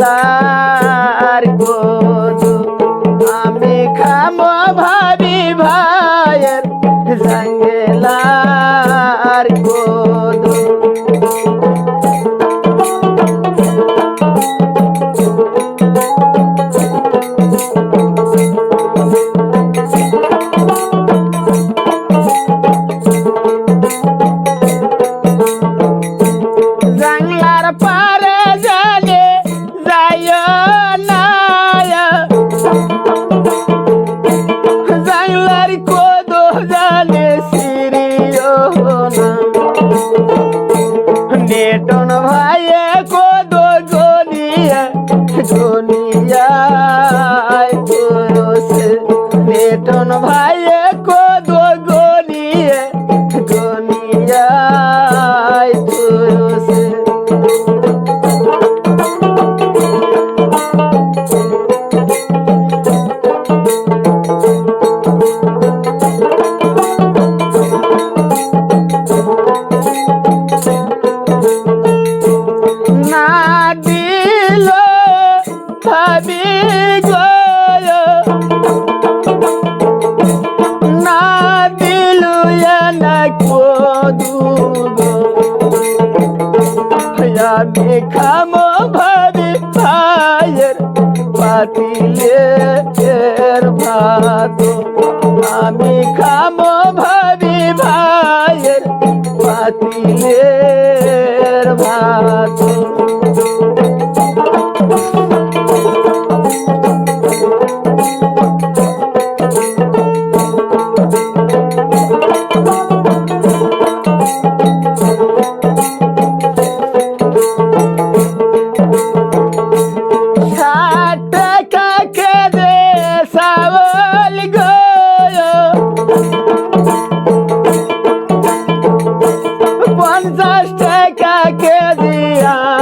খোদা মেটন ভাই খামো ভাবি ভাইয়ের পাতিলে ভাত। আমি খা পঞ্চাশ টাকা কে দিয়া?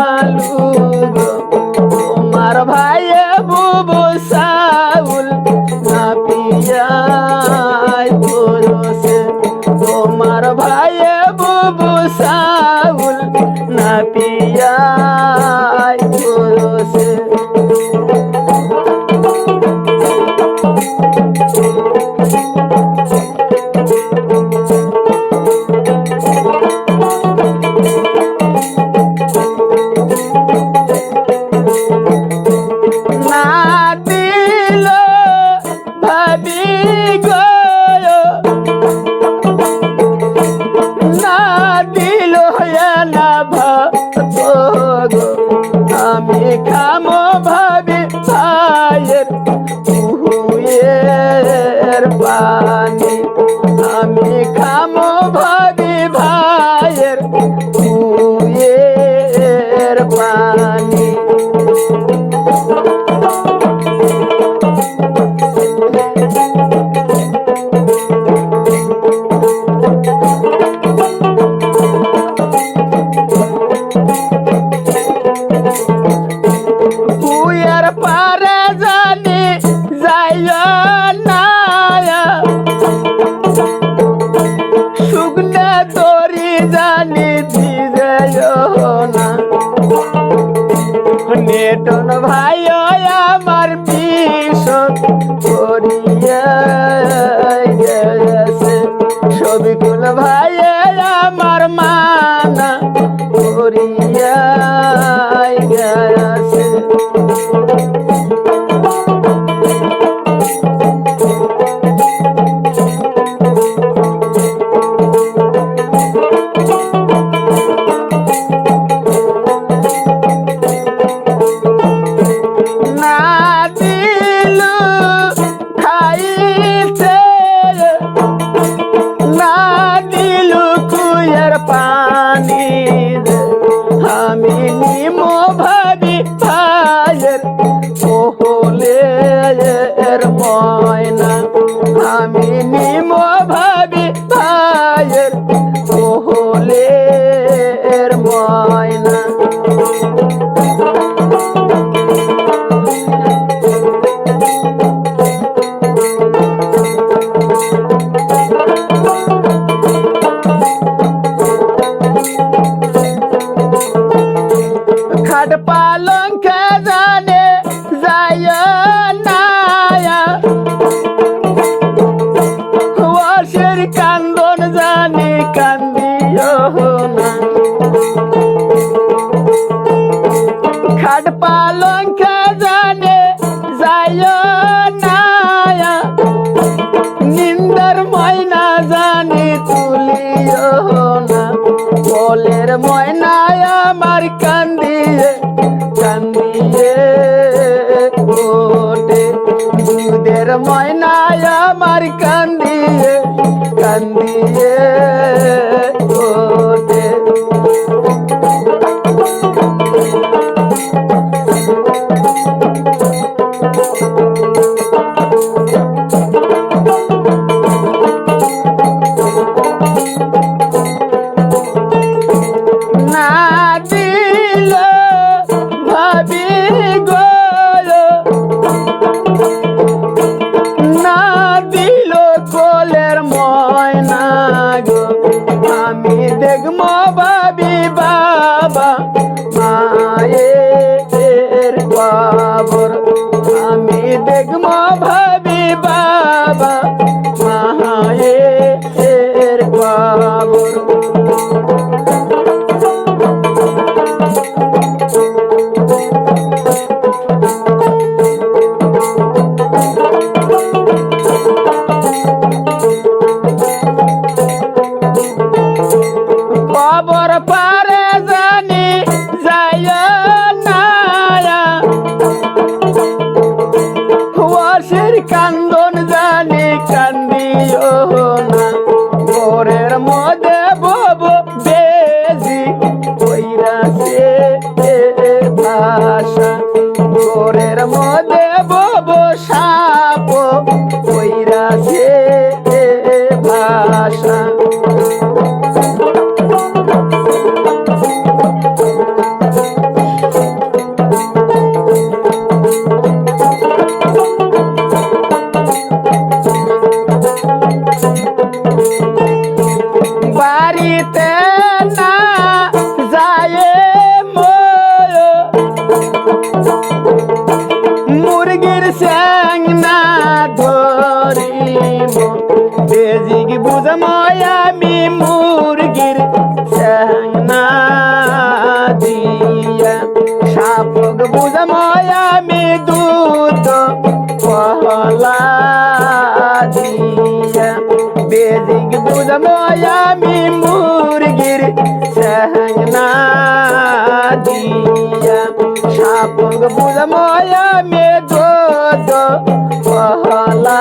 দেখা মন রেটন ভাই আমার পিস করি কোলের ময়নায় আমার কান্দিয়ে কান্দিয়ে ওটে দুধের ময়নায় আমার কান্দিয়ে কান্দিয়ে ওটে ওয়াসের বেজিক বুঝময় আমি মুরগির না দিয়া। সাপক বুঝময় আমি দুধ পহলা দিয়া। বেজিক বুঝময় আমি মুরগির না দিয়া। সাপক বুঝময় আমি দুধ পহলা